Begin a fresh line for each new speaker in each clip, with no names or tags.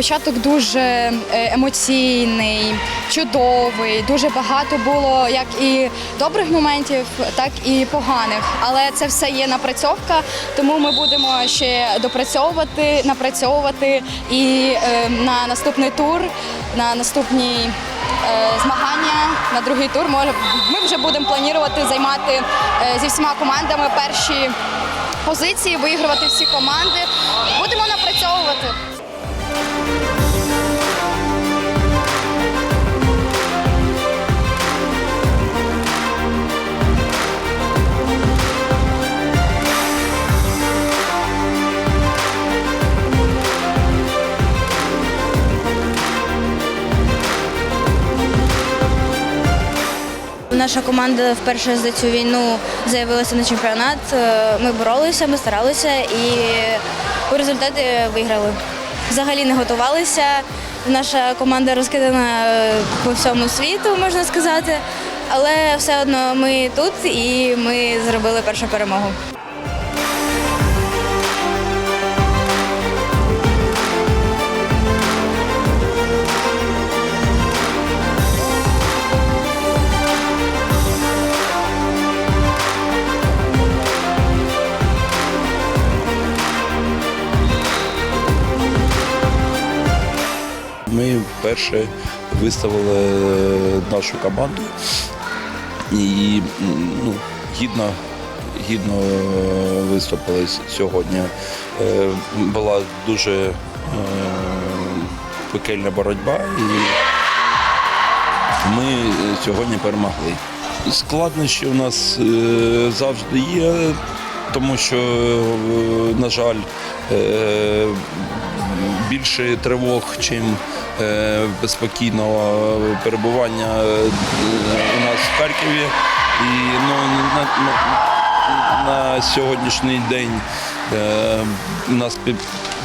початок дуже е, емоційний, чудовий. Дуже багато було як і добрих моментів, так і поганих. Але це все є напрацьовка, тому ми будемо ще допрацьовувати, напрацьовувати і е, на наступний тур, на наступні е, змагання, на другий тур може ми вже будемо планувати займати зі всіма командами перші позиції, виігрувати всі команди. Будемо напрацьовувати.
Наша команда вперше за цю війну заявилася на чемпіонат. Е, Ми боролися, ми старалися і у результаті виграли. Взагалі не готувалися. Наша команда розкидана е, по всьому світу, можна сказати. Але все одно ми тут і ми зробили першу перемогу.
Вперше виставили нашу команду і ну, гідно, гідно виступили сьогодні. Е, Була дуже е, пекельна боротьба і ми сьогодні перемогли. Складнощі у нас е, завжди є, тому що, е, на жаль, е, більше тривог, чим е, безпокійного перебування е, у нас в Харкові. І ну, на, на, на сьогоднішній день е, нас під,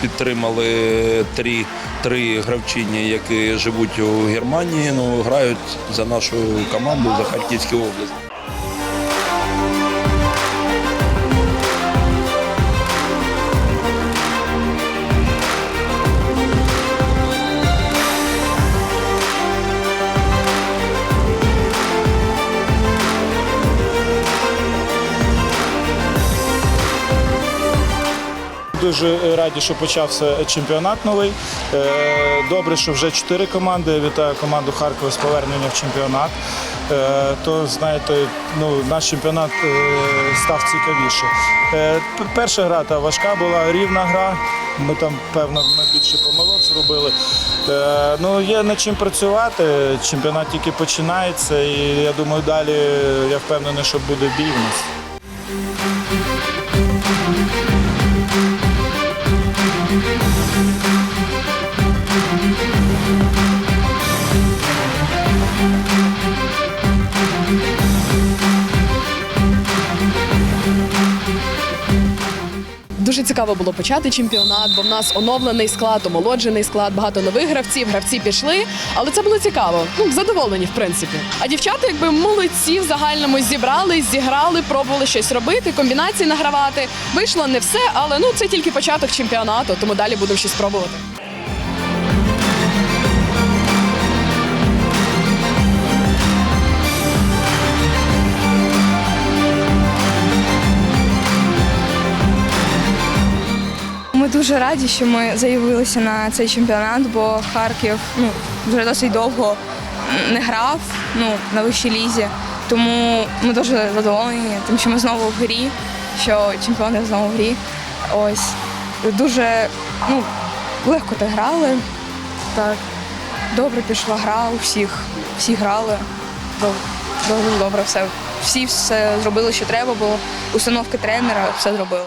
підтримали три, три гравчині, які живуть у Германії, ну, грають за нашу команду за Харківську область.
Дуже раді, що почався чемпіонат новий. Е, Добре, що вже чотири команди. Я вітаю команду Харкова з повернення в чемпіонат. Е, То знаєте, ну наш чемпіонат е, став цікавіше. Перша гра та важка була, рівна гра. Ми там, певно, ми більше помилок зробили. Ну, є над чим працювати. Чемпіонат тільки починається, і я думаю, далі я впевнений, що буде бій в нас.
Дуже цікаво було почати чемпіонат, бо в нас оновлений склад, омолоджений склад, багато нових гравців. Гравці пішли, але це було цікаво. Ну задоволені, в принципі. А дівчата, якби молодці в загальному зібрали, зіграли, пробували щось робити, комбінації награвати. Вийшло не все, але ну це тільки початок чемпіонату, тому далі будемо щось пробувати.
Ми дуже раді, що ми заявилися на цей чемпіонат, бо Харків ну, вже досить довго не грав ну, на вищій лізі. Тому ми дуже задоволені, тим, що ми знову в грі, що чемпіони знову в грі. Ось дуже ну, легко так грали. Так, добре пішла гра у всіх. Всі грали. Доб- Дуже добре все. Всі все зробили, що треба було. Установки тренера все зробили.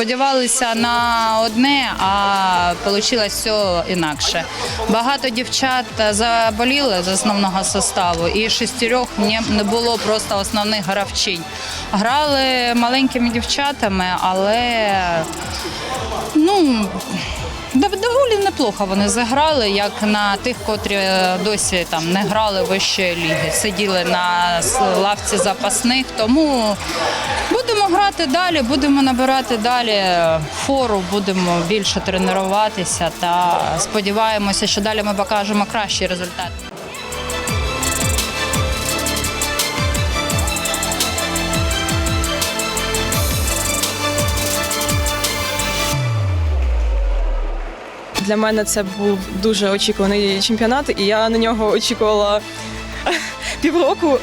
Сподівалися на одне, а вийшло все інакше. Багато дівчат заболіли з основного составу, і шестерьох не, було просто основних гравчинь. Грали маленькими дівчатами, але ну, Доволі неплохо вони зіграли, як на тих, котрі е, досі там не грали вищої ліги, сиділи на лавці запасних. Тому будемо грати далі, будемо набирати далі фору, будемо більше тренуватися та сподіваємося, що далі ми покажемо кращий результат.
Для мене це був дуже очікуваний чемпіонат, і я на нього очікувала півроку,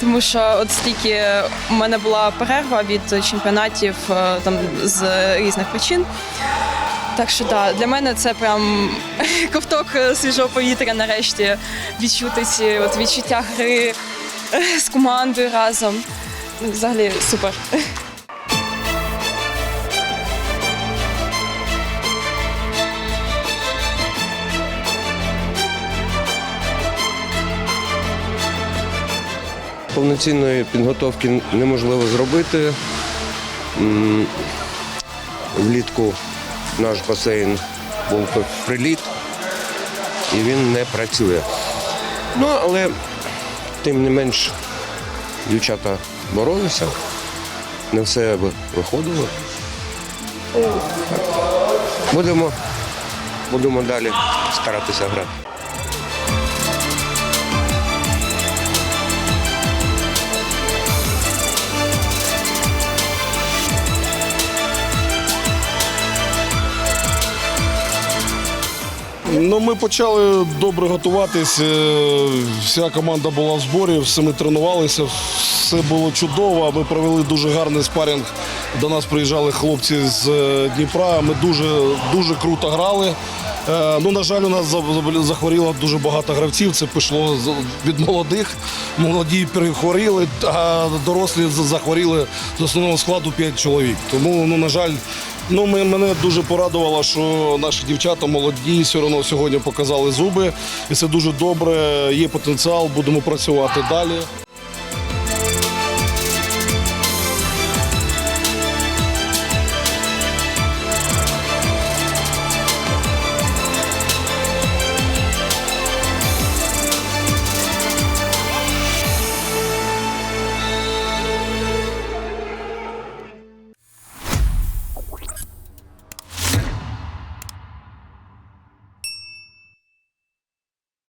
тому що от стільки у мене була перерва від чемпіонатів е, там з різних причин. Так що да, для мене це прям ковток свіжого повітря нарешті відчути ці от відчуття гри е, з командою разом. Ну, Взагалі супер.
Повноцінної підготовки неможливо зробити. Влітку наш басейн був приліт і він не працює. Ну, але тим не менш дівчата боролися, не все виходило. Будемо, будемо далі старатися грати.
Ну, ми почали добре готуватись. е, Вся команда була в зборі, все ми тренувалися, все було чудово. Ми провели дуже гарний спарінг. До нас приїжджали хлопці з е, Дніпра. Ми дуже, дуже круто грали. Е, Ну, на жаль, у нас захворіло дуже багато гравців. Це пішло від молодих. Молоді перехворіли, а дорослі захворіли з основного складу 5 чоловік. Тому, ну, на жаль, Ну, мене дуже порадувало, що наші дівчата молоді все одно сьогодні показали зуби. І це дуже добре. Є потенціал, будемо працювати далі.